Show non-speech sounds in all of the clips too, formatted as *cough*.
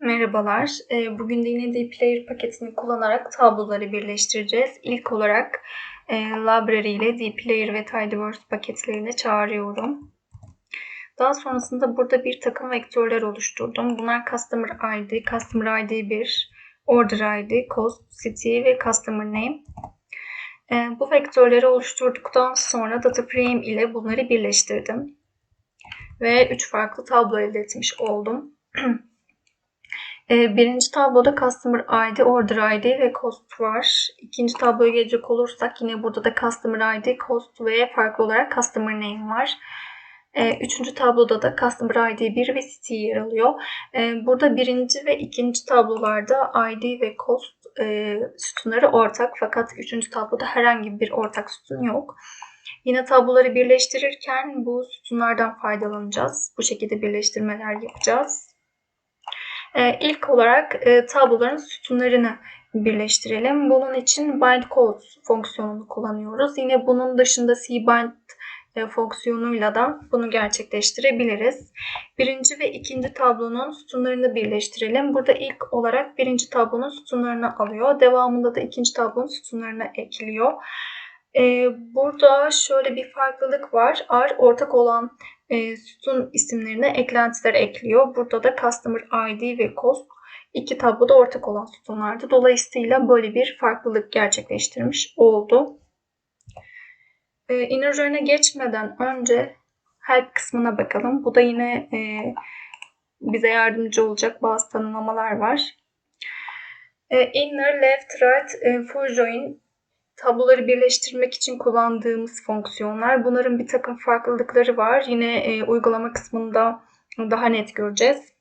Merhabalar. Ee, Bugün de yine dplayer paketini kullanarak tabloları birleştireceğiz. İlk olarak e, library ile dplayer ve tidyverse paketlerini çağırıyorum. Daha sonrasında burada bir takım vektörler oluşturdum. Bunlar customer ID, customer ID 1, order ID, cost, city ve customer name. Ee, Bu vektörleri oluşturduktan sonra data frame ile bunları birleştirdim. Ve 3 farklı tablo elde etmiş oldum. *clears throat* Ee, birinci tabloda Customer ID, Order ID ve Cost var. İkinci tabloya gelecek olursak yine burada da Customer ID, Cost ve farklı olarak Customer Name var. Ee, üçüncü tabloda da Customer ID 1 ve City yer alıyor. Ee, burada birinci ve ikinci tablolarda ID ve Cost e, sütunları ortak fakat üçüncü tabloda herhangi bir ortak sütun yok. Yine tabloları birleştirirken bu sütunlardan faydalanacağız. Bu şekilde birleştirmeler yapacağız. Ee, ilk olarak e, tabloların sütunlarını birleştirelim. Bunun için bind codes fonksiyonunu kullanıyoruz. Yine bunun dışında cbind e, fonksiyonuyla da bunu gerçekleştirebiliriz. Birinci ve ikinci tablonun sütunlarını birleştirelim. Burada ilk olarak birinci tablonun sütunlarını alıyor. Devamında da ikinci tablonun sütunlarını ekliyor. Ee, burada şöyle bir farklılık var. R ortak olan e, sütun isimlerine eklentiler ekliyor. Burada da Customer ID ve Cost iki tabloda ortak olan sütunlardı. Dolayısıyla böyle bir farklılık gerçekleştirmiş oldu. E, inner join'e geçmeden önce help kısmına bakalım. Bu da yine e, bize yardımcı olacak bazı tanımlamalar var. E, inner, left, right, e, full join tabloları birleştirmek için kullandığımız fonksiyonlar. Bunların bir takım farklılıkları var. Yine e, uygulama kısmında daha net göreceğiz.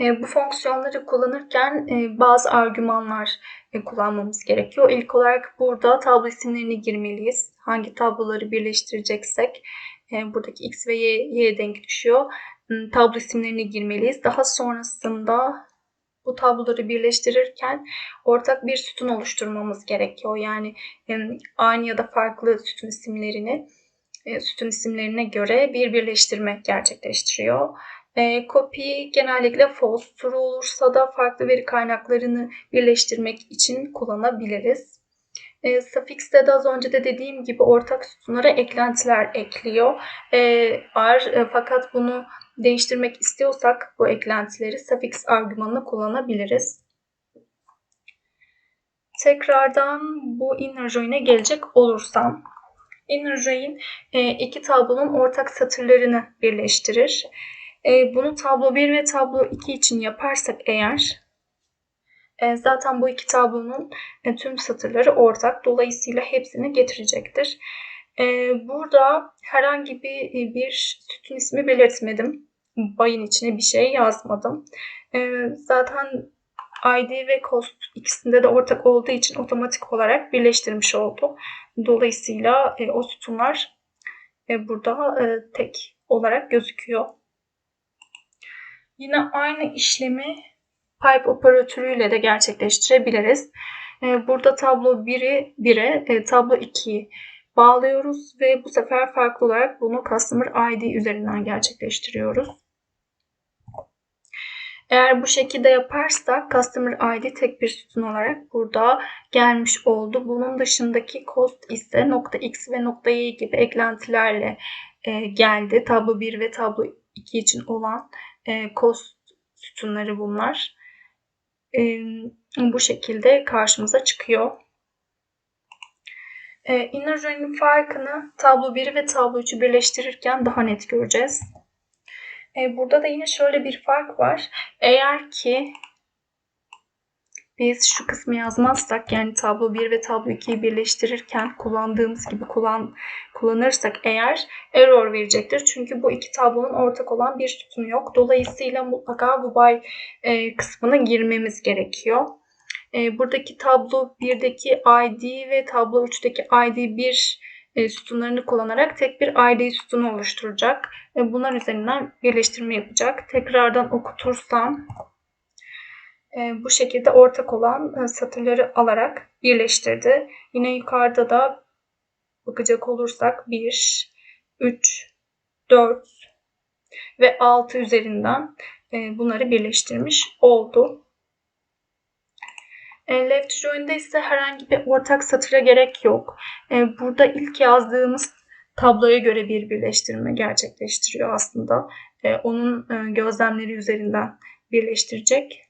E, bu fonksiyonları kullanırken e, bazı argümanlar e, kullanmamız gerekiyor. İlk olarak burada tablo isimlerini girmeliyiz. Hangi tabloları birleştireceksek e, buradaki x ve y, y'ye denk düşüyor. E, tablo isimlerini girmeliyiz. Daha sonrasında bu tabloları birleştirirken ortak bir sütun oluşturmamız gerekiyor. Yani aynı ya da farklı sütun isimlerini e, sütun isimlerine göre bir birleştirme gerçekleştiriyor. E, copy genellikle false, true olursa da farklı veri kaynaklarını birleştirmek için kullanabiliriz. E, suffix'te de az önce de dediğim gibi ortak sütunlara eklentiler ekliyor. E, are, e, fakat bunu değiştirmek istiyorsak bu eklentileri suffix argümanını kullanabiliriz. Tekrardan bu inner join'e gelecek olursam inner join e, iki tablonun ortak satırlarını birleştirir. E, bunu tablo 1 ve tablo 2 için yaparsak eğer e, zaten bu iki tablonun tüm satırları ortak. Dolayısıyla hepsini getirecektir. Burada herhangi bir, bir sütun ismi belirtmedim bayın içine bir şey yazmadım. E, zaten ID ve cost ikisinde de ortak olduğu için otomatik olarak birleştirmiş oldu. Dolayısıyla e, o sütunlar e, burada e, tek olarak gözüküyor. Yine aynı işlemi pipe operatörüyle de gerçekleştirebiliriz. E, burada tablo 1'i 1'e, e, tablo 2'yi bağlıyoruz ve bu sefer farklı olarak bunu Customer ID üzerinden gerçekleştiriyoruz. Eğer bu şekilde yaparsak Customer ID tek bir sütun olarak burada gelmiş oldu. Bunun dışındaki cost ise nokta .x ve nokta .y gibi eklentilerle e, geldi. Tablo 1 ve tablo 2 için olan e, cost sütunları bunlar. E, bu şekilde karşımıza çıkıyor. E, inner join'in farkını tablo 1 ve tablo 3'ü birleştirirken daha net göreceğiz. E, burada da yine şöyle bir fark var. Eğer ki biz şu kısmı yazmazsak yani tablo 1 ve tablo 2'yi birleştirirken kullandığımız gibi kullan, kullanırsak eğer error verecektir. Çünkü bu iki tablonun ortak olan bir sütunu yok. Dolayısıyla mutlaka bu by e, kısmına girmemiz gerekiyor. E, buradaki tablo 1'deki ID ve tablo 3'teki ID 1 e, sütunlarını kullanarak tek bir ID sütunu oluşturacak. Ve bunlar üzerinden birleştirme yapacak. Tekrardan okutursam e, bu şekilde ortak olan e, satırları alarak birleştirdi. Yine yukarıda da bakacak olursak 1, 3, 4 ve 6 üzerinden e, bunları birleştirmiş oldu. E, left join'de ise herhangi bir ortak satıra gerek yok. E, burada ilk yazdığımız tabloya göre bir birleştirme gerçekleştiriyor aslında. E, onun gözlemleri üzerinden birleştirecek.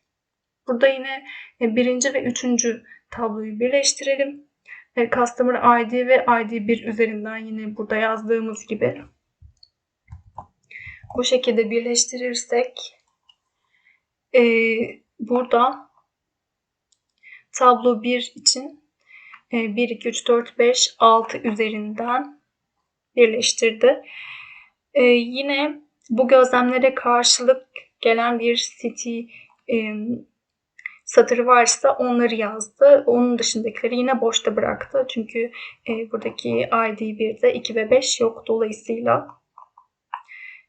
Burada yine birinci ve üçüncü tabloyu birleştirelim. Customer ID ve ID1 üzerinden yine burada yazdığımız gibi bu şekilde birleştirirsek burada tablo 1 için e, 1, 2, 3, 4, 5, 6 üzerinden birleştirdi. E, yine bu gözlemlere karşılık gelen bir city e, satırı varsa onları yazdı. Onun dışındakileri yine boşta bıraktı. Çünkü e, buradaki ID 1'de 2 ve 5 yok. Dolayısıyla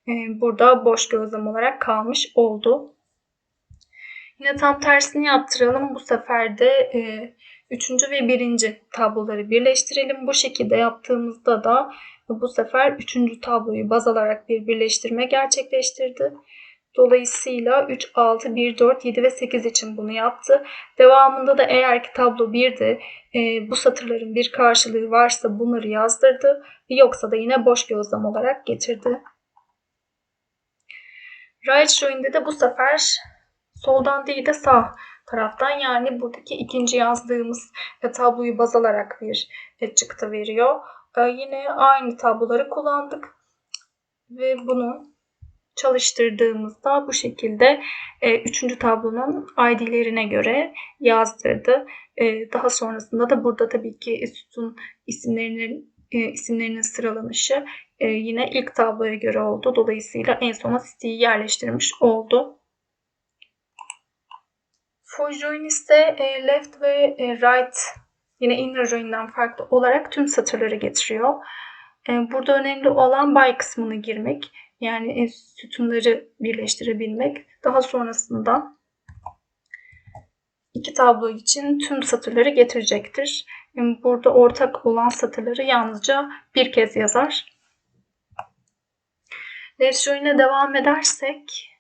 e, burada boş gözlem olarak kalmış oldu. Yine tam tersini yaptıralım. Bu sefer de e, üçüncü ve birinci tabloları birleştirelim. Bu şekilde yaptığımızda da bu sefer üçüncü tabloyu baz alarak bir birleştirme gerçekleştirdi. Dolayısıyla 3, 6, 1, 4, 7 ve 8 için bunu yaptı. Devamında da eğer ki tablo 1'de e, bu satırların bir karşılığı varsa bunları yazdırdı. Yoksa da yine boş gözlem olarak getirdi. Right join'de de bu sefer soldan değil de sağ taraftan yani buradaki ikinci yazdığımız tabloyu baz alarak bir e, çıktı veriyor. E, yine aynı tabloları kullandık ve bunu çalıştırdığımızda bu şekilde e, üçüncü tablonun ID'lerine göre yazdırdı. E, daha sonrasında da burada tabii ki sütun isimlerinin e, isimlerinin sıralanışı e, yine ilk tabloya göre oldu. Dolayısıyla en sona City'yi yerleştirmiş oldu. For join e, left ve e, right yine inner join'den farklı olarak tüm satırları getiriyor. E, burada önemli olan by kısmını girmek. Yani sütunları birleştirebilmek. Daha sonrasında iki tablo için tüm satırları getirecektir. Burada ortak olan satırları yalnızca bir kez yazar. Left join'e devam edersek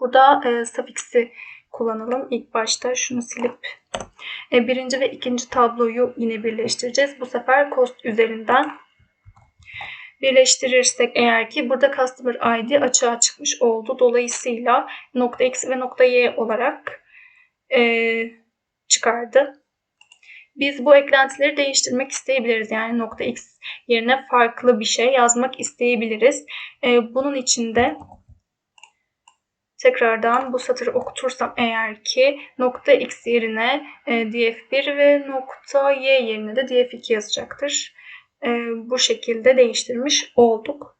burada e, suffix'i kullanalım. İlk başta şunu silip e, birinci ve ikinci tabloyu yine birleştireceğiz. Bu sefer cost üzerinden birleştirirsek eğer ki burada customer ID açığa çıkmış oldu. Dolayısıyla nokta x ve nokta y olarak e, çıkardı. Biz bu eklentileri değiştirmek isteyebiliriz. Yani nokta x yerine farklı bir şey yazmak isteyebiliriz. E, bunun için de tekrardan bu satırı okutursam eğer ki nokta x yerine e, df1 ve nokta y yerine de df2 yazacaktır e, bu şekilde değiştirmiş olduk.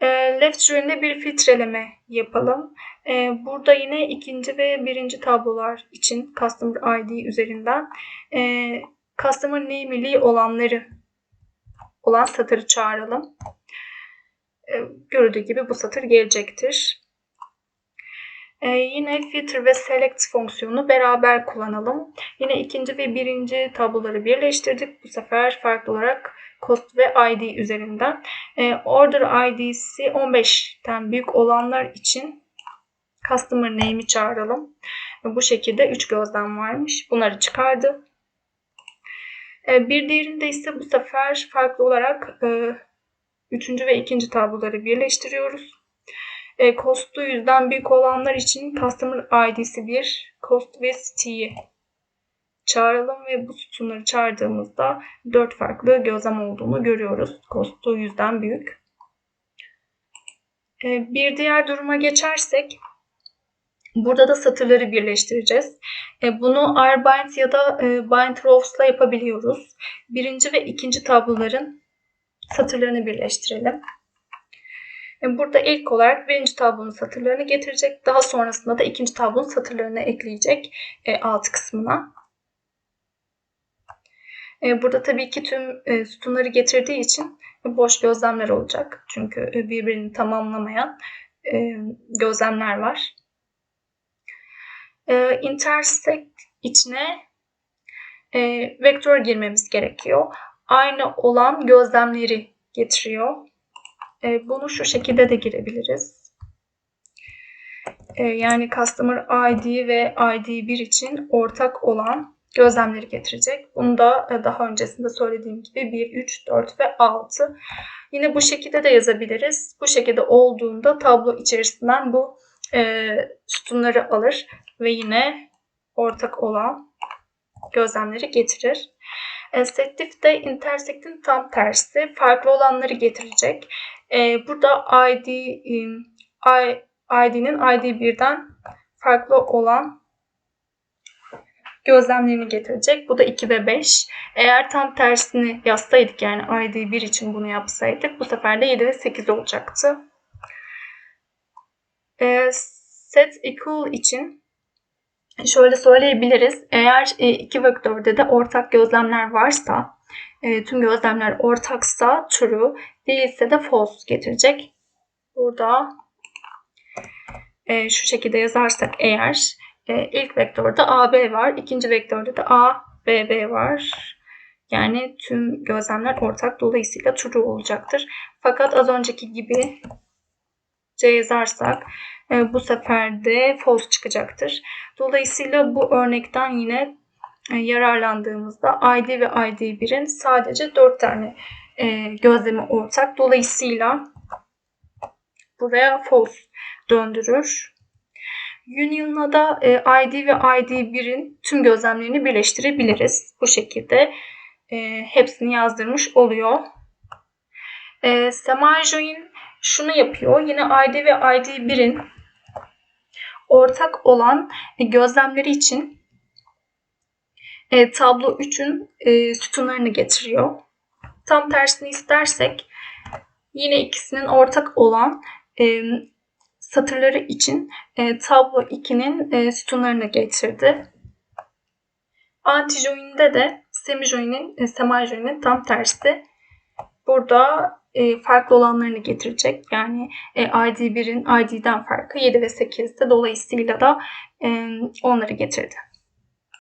E, left join'de bir filtreleme yapalım. E, burada yine ikinci ve birinci tablolar için Customer ID üzerinden e, Customer Name'li olanları olan satırı çağıralım. E, görüldüğü gibi bu satır gelecektir. Ee, yine filter ve select fonksiyonu beraber kullanalım. Yine ikinci ve birinci tabloları birleştirdik. Bu sefer farklı olarak cost ve ID üzerinden. Ee, order ID'si 15'ten büyük olanlar için customer name'i çağıralım. Bu şekilde 3 gözlem varmış. Bunları çıkardı. Ee, bir diğerinde ise bu sefer farklı olarak e, üçüncü ve ikinci tabloları birleştiriyoruz. E, cost'u yüzden büyük olanlar için Customer ID'si 1, Cost ve City'yi çağıralım ve bu sütunları çağırdığımızda 4 farklı gözlem olduğunu görüyoruz. Cost'u yüzden büyük. E, bir diğer duruma geçersek Burada da satırları birleştireceğiz. E, bunu rbind ya da e, bind rows'la yapabiliyoruz. Birinci ve ikinci tabloların satırlarını birleştirelim. Burada ilk olarak birinci tablonun satırlarını getirecek. Daha sonrasında da ikinci tablonun satırlarını ekleyecek e, alt kısmına. E, burada tabii ki tüm e, sütunları getirdiği için boş gözlemler olacak. Çünkü birbirini tamamlamayan gözlemler var. İntersect içine vektör girmemiz gerekiyor. Aynı olan gözlemleri getiriyor. E, bunu şu şekilde de girebiliriz. e, yani Customer ID ve ID1 için ortak olan gözlemleri getirecek. Bunu da e, daha öncesinde söylediğim gibi 1, 3, 4 ve 6. Yine bu şekilde de yazabiliriz. Bu şekilde olduğunda tablo içerisinden bu e, sütunları alır ve yine ortak olan gözlemleri getirir. E, Settif de intersect'in tam tersi. Farklı olanları getirecek. E, burada ID, e, ID'nin ID1'den farklı olan gözlemlerini getirecek. Bu da 2 ve 5. Eğer tam tersini yazsaydık yani ID1 için bunu yapsaydık bu sefer de 7 ve 8 olacaktı. E, set equal için şöyle söyleyebiliriz. Eğer e, iki vektörde de ortak gözlemler varsa, e, tüm gözlemler ortaksa true, değilse de false getirecek. Burada e, şu şekilde yazarsak eğer ilk vektörde AB var, ikinci vektörde de A, BB var. Yani tüm gözlemler ortak dolayısıyla true olacaktır. Fakat az önceki gibi C yazarsak bu sefer de false çıkacaktır. Dolayısıyla bu örnekten yine e, yararlandığımızda ID ve ID1'in sadece 4 tane e, gözlemi ortak. Dolayısıyla buraya false döndürür. Union'la da ID ve ID1'in tüm gözlemlerini birleştirebiliriz. Bu şekilde hepsini yazdırmış oluyor. Semi-join şunu yapıyor. Yine ID ve ID1'in ortak olan e, gözlemleri için e, tablo 3'ün e, sütunlarını getiriyor. Tam tersini istersek yine ikisinin ortak olan e, satırları için e, tablo 2'nin e, sütunlarını getirdi. Antijoin'de de semijoin'in e, semijoin'in tam tersi. Burada e, farklı olanlarını getirecek. Yani e, ID1'in ID'den farkı 7 ve 8'de dolayısıyla da e, onları getirdi.